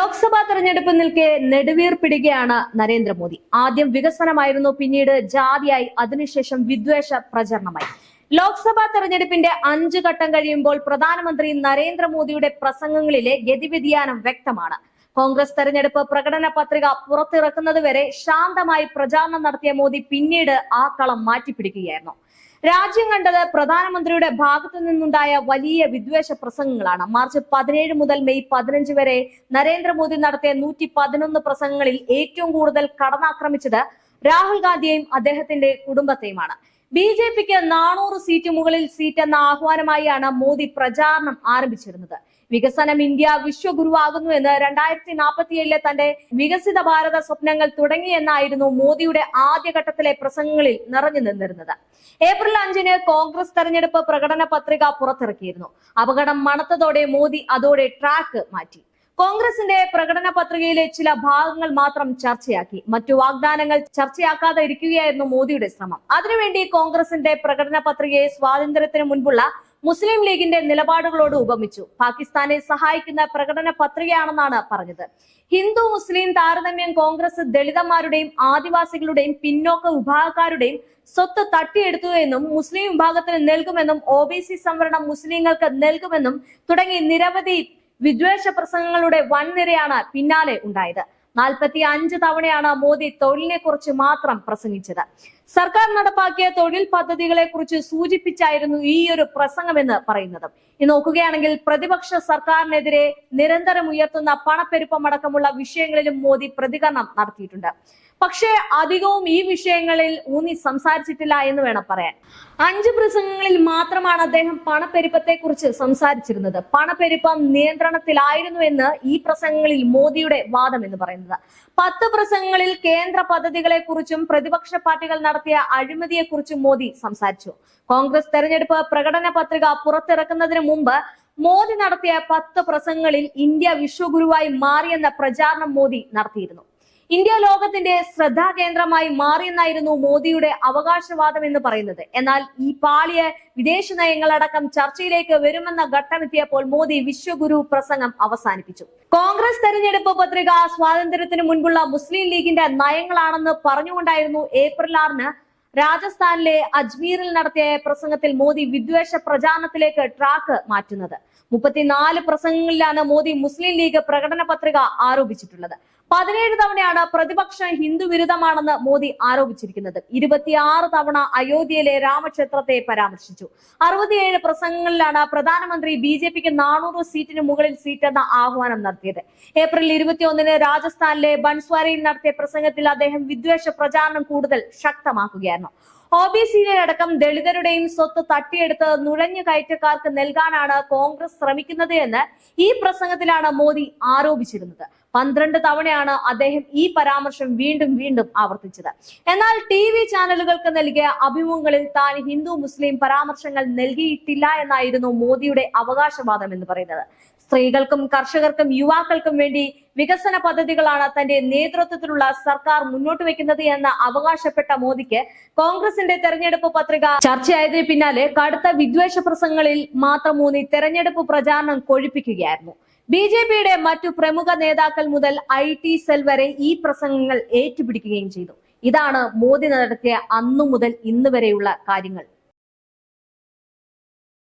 ലോക്സഭാ തെരഞ്ഞെടുപ്പ് നിൽക്കെ നെടുവീർപ്പിടുകയാണ് നരേന്ദ്രമോദി. ആദ്യം വികസനമായിരുന്നു പിന്നീട് ജാതിയായി അതിനുശേഷം വിദ്വേഷ പ്രചരണമായി. ലോക്സഭാ തെരഞ്ഞെടുപ്പിന്റെ അഞ്ചു ഘട്ടം കഴിയുമ്പോൾ പ്രധാനമന്ത്രി നരേന്ദ്രമോദിയുടെ പ്രസംഗങ്ങളിലെ ഗതിവ്യതിയാനം വ്യക്തമാണ്. കോൺഗ്രസ് തെരഞ്ഞെടുപ്പ് പ്രകടന പത്രിക പുറത്തിറക്കുന്നത് വരെ ശാന്തമായി പ്രചാരണം നടത്തിയ മോദി പിന്നീട് ആ കളം മാറ്റിപ്പിടിക്കുകയായിരുന്നു. രാജ്യം കണ്ടത് പ്രധാനമന്ത്രിയുടെ ഭാഗത്തു നിന്നുണ്ടായ വലിയ വിദ്വേഷ പ്രസംഗങ്ങളാണ്. മാർച്ച് പതിനേഴ് മുതൽ മെയ് പതിനഞ്ച് വരെ നരേന്ദ്രമോദി നടത്തിയ നൂറ്റി പതിനൊന്ന് പ്രസംഗങ്ങളിൽ ഏറ്റവും കൂടുതൽ കടന്നാക്രമിച്ചത് രാഹുൽ ഗാന്ധിയെയും അദ്ദേഹത്തിന്റെ കുടുംബത്തെയുമാണ്. ബി ജെ പിക്ക് നാനൂറ് സീറ്റ് മുകളിൽ സീറ്റ് എന്ന ആഹ്വാനമായാണ് മോദി പ്രചാരണം ആരംഭിച്ചിരുന്നത്. വികസനം ഇന്ത്യ വിശ്വഗുരുവാകുന്നു എന്ന് രണ്ടായിരത്തി നാൽപ്പത്തിയേഴിലെ തന്റെ വികസിത ഭാരത സ്വപ്നങ്ങൾ തുടങ്ങിയെന്നായിരുന്നു മോദിയുടെ ആദ്യഘട്ടത്തിലെ പ്രസംഗങ്ങളിൽ നിറഞ്ഞു നിന്നിരുന്നത്. ഏപ്രിൽ അഞ്ചിന് കോൺഗ്രസ് തെരഞ്ഞെടുപ്പ് പ്രകടന പത്രിക പുറത്തിറക്കിയിരുന്നു. അപകടം മണത്തതോടെ മോദി അതോടെ ട്രാക്ക് മാറ്റി. കോൺഗ്രസിന്റെ പ്രകടന പത്രികയിലെ ചില ഭാഗങ്ങൾ മാത്രം ചർച്ചയാക്കി. മറ്റു വാഗ്ദാനങ്ങൾ ചർച്ചയാക്കാതെ ഇരിക്കുകയായിരുന്നു മോദിയുടെ ശ്രമം. അതിനുവേണ്ടി കോൺഗ്രസിന്റെ പ്രകടന പത്രികയെ സ്വാതന്ത്ര്യത്തിന് മുൻപുള്ള മുസ്ലിം ലീഗിന്റെ നിലപാടുകളോട് ഉപമിച്ചു. പാകിസ്ഥാനെ സഹായിക്കുന്ന പ്രകടന പത്രികയാണെന്നാണ് പറഞ്ഞത്. ഹിന്ദു മുസ്ലിം താരതമ്യം കോൺഗ്രസ് ദളിതന്മാരുടെയും ആദിവാസികളുടെയും പിന്നോക്ക വിഭാഗക്കാരുടെയും സ്വത്ത് തട്ടിയെടുത്തു എന്നും മുസ്ലിം വിഭാഗത്തിന് നൽകുമെന്നും ഒ ബി സി സംവരണം മുസ്ലിങ്ങൾക്ക് നൽകുമെന്നും തുടങ്ങി നിരവധി വിദ്വേഷ പ്രസംഗങ്ങളുടെ വൻനിരയാണ് പിന്നാലെ ഉണ്ടായത്. നാൽപ്പത്തി അഞ്ച് തവണയാണ് മോദി തൊഴിലിനെ കുറിച്ച് മാത്രം പ്രസംഗിച്ചത്. സർക്കാർ നടപ്പാക്കിയ തൊഴിൽ പദ്ധതികളെ കുറിച്ച് സൂചിപ്പിച്ചായിരുന്നു ഈ ഒരു പ്രസംഗമെന്ന് പറയുന്നത്. ഇത് നോക്കുകയാണെങ്കിൽ പ്രതിപക്ഷ സർക്കാരിനെതിരെ നിരന്തരം ഉയർത്തുന്ന പണപ്പെരുപ്പമടക്കമുള്ള വിഷയങ്ങളിലും മോദി പ്രതികരണം നടത്തിയിട്ടുണ്ട്. പക്ഷേ അധികവും ഈ വിഷയങ്ങളിൽ ഊന്നി സംസാരിച്ചിട്ടില്ല എന്ന് വേണം പറയാൻ. അഞ്ച് പ്രസംഗങ്ങളിൽ മാത്രമാണ് അദ്ദേഹം പണപ്പെരുപ്പത്തെ കുറിച്ച് സംസാരിച്ചിരുന്നത്. പണപ്പെരുപ്പം നിയന്ത്രണത്തിലായിരുന്നു എന്ന് ഈ പ്രസംഗങ്ങളിൽ മോദിയുടെ വാദം എന്ന് പറയുന്നത്. പത്ത് പ്രസംഗങ്ങളിൽ കേന്ദ്ര പദ്ധതികളെ കുറിച്ചും പ്രതിപക്ഷ പാർട്ടികൾ നടത്തിയ അഴിമതിയെ കുറിച്ചും മോദി സംസാരിച്ചു. കോൺഗ്രസ് തെരഞ്ഞെടുപ്പ് പ്രകടന പത്രിക പുറത്തിറക്കുന്നതിന് മുമ്പ് മോദി നടത്തിയ പത്ത് പ്രസംഗങ്ങളിൽ ഇന്ത്യ വിശ്വഗുരുവായി മാറിയെന്ന പ്രചാരണം മോദി നടത്തിയിരുന്നു. ഇന്ത്യ ലോകത്തിന്റെ ശ്രദ്ധാകേന്ദ്രമായി മാറിയെന്നായിരുന്നു മോദിയുടെ അവകാശവാദം എന്ന് പറയുന്നത്. എന്നാൽ ഈ പാളിയ വിദേശ നയങ്ങളടക്കം ചർച്ചയിലേക്ക് വരുമെന്ന ഘട്ടമെത്തിയപ്പോൾ മോദി വിശ്വഗുരു പ്രസംഗം അവസാനിപ്പിച്ചു. കോൺഗ്രസ് തെരഞ്ഞെടുപ്പ് പത്രിക സ്വാതന്ത്ര്യത്തിന് മുൻപുള്ള മുസ്ലിം ലീഗിന്റെ നയങ്ങളാണെന്ന് പറഞ്ഞുകൊണ്ടായിരുന്നു ഏപ്രിൽ ആറിന് രാജസ്ഥാനിലെ അജ്മീറിൽ നടത്തിയ പ്രസംഗത്തിൽ മോദി വിദ്വേഷ പ്രചാരണത്തിലേക്ക് ട്രാക്ക് മാറ്റുന്നത്. മുപ്പത്തിനാല് പ്രസംഗങ്ങളിലാണ് മോദി മുസ്ലിം ലീഗ് പ്രകടന പത്രിക ആരോപിച്ചിട്ടുള്ളത്. പതിനേഴ് തവണയാണ് പ്രതിപക്ഷ ഹിന്ദു വിരുദ്ധമാണെന്ന് മോദി ആരോപിച്ചിരിക്കുന്നത്. ഇരുപത്തിയാറ് തവണ അയോധ്യയിലെ രാമക്ഷേത്രത്തെ പരാമർശിച്ചു. അറുപത്തിയേഴ് പ്രസംഗങ്ങളിലാണ് പ്രധാനമന്ത്രി ബി ജെ പിക്ക് നാനൂറ് സീറ്റിന് മുകളിൽ സീറ്റെന്ന ആഹ്വാനം നടത്തിയത്. ഏപ്രിൽ ഇരുപത്തിയൊന്നിന് രാജസ്ഥാനിലെ ബൻസ്വാരയിൽ നടത്തിയ പ്രസംഗത്തിൽ അദ്ദേഹം വിദ്വേഷ പ്രചാരണം കൂടുതൽ ശക്തമാക്കുകയായിരുന്നു. No. ഒ ബി സിയിലെ അടക്കം ദളിതരുടെയും സ്വത്ത് തട്ടിയെടുത്ത് നുഴഞ്ഞു കയറ്റക്കാർക്ക് നൽകാനാണ് കോൺഗ്രസ് ശ്രമിക്കുന്നത് എന്ന് ഈ പ്രസംഗത്തിലാണ് മോദി ആരോപിച്ചിരുന്നത്. പന്ത്രണ്ട് തവണയാണ് അദ്ദേഹം ഈ പരാമർശം വീണ്ടും വീണ്ടും ആവർത്തിച്ചത്. എന്നാൽ ടി വി ചാനലുകൾക്ക് നൽകിയ അഭിമുഖങ്ങളിൽ താൻ ഹിന്ദു മുസ്ലിം പരാമർശങ്ങൾ നൽകിയിട്ടില്ല എന്നായിരുന്നു മോദിയുടെ അവകാശവാദം എന്ന് പറയുന്നത്. സ്ത്രീകൾക്കും കർഷകർക്കും യുവാക്കൾക്കും വേണ്ടി വികസന പദ്ധതികളാണ് തന്റെ നേതൃത്വത്തിലുള്ള സർക്കാർ മുന്നോട്ട് വെക്കുന്നത് എന്ന് അവകാശപ്പെട്ട മോദിക്ക് കോൺഗ്രസിന്റെ തെരഞ്ഞെടുപ്പ് പത്രിക ചർച്ചയായതിനു പിന്നാലെ കടുത്ത വിദ്വേഷ പ്രസംഗങ്ങളിൽ മാത്രം മൂന്നി തെരഞ്ഞെടുപ്പ് പ്രചാരണം കൊഴിപ്പിക്കുകയായിരുന്നു. ബി ജെ പിയുടെ മറ്റു പ്രമുഖ നേതാക്കൾ മുതൽ ഐ ടി സെൽ വരെ ഈ പ്രസംഗങ്ങൾ ഏറ്റുപിടിക്കുകയും ചെയ്തു. ഇതാണ് മോദി നടത്തിയ അന്നു മുതൽ ഇന്ന് വരെയുള്ള കാര്യങ്ങൾ.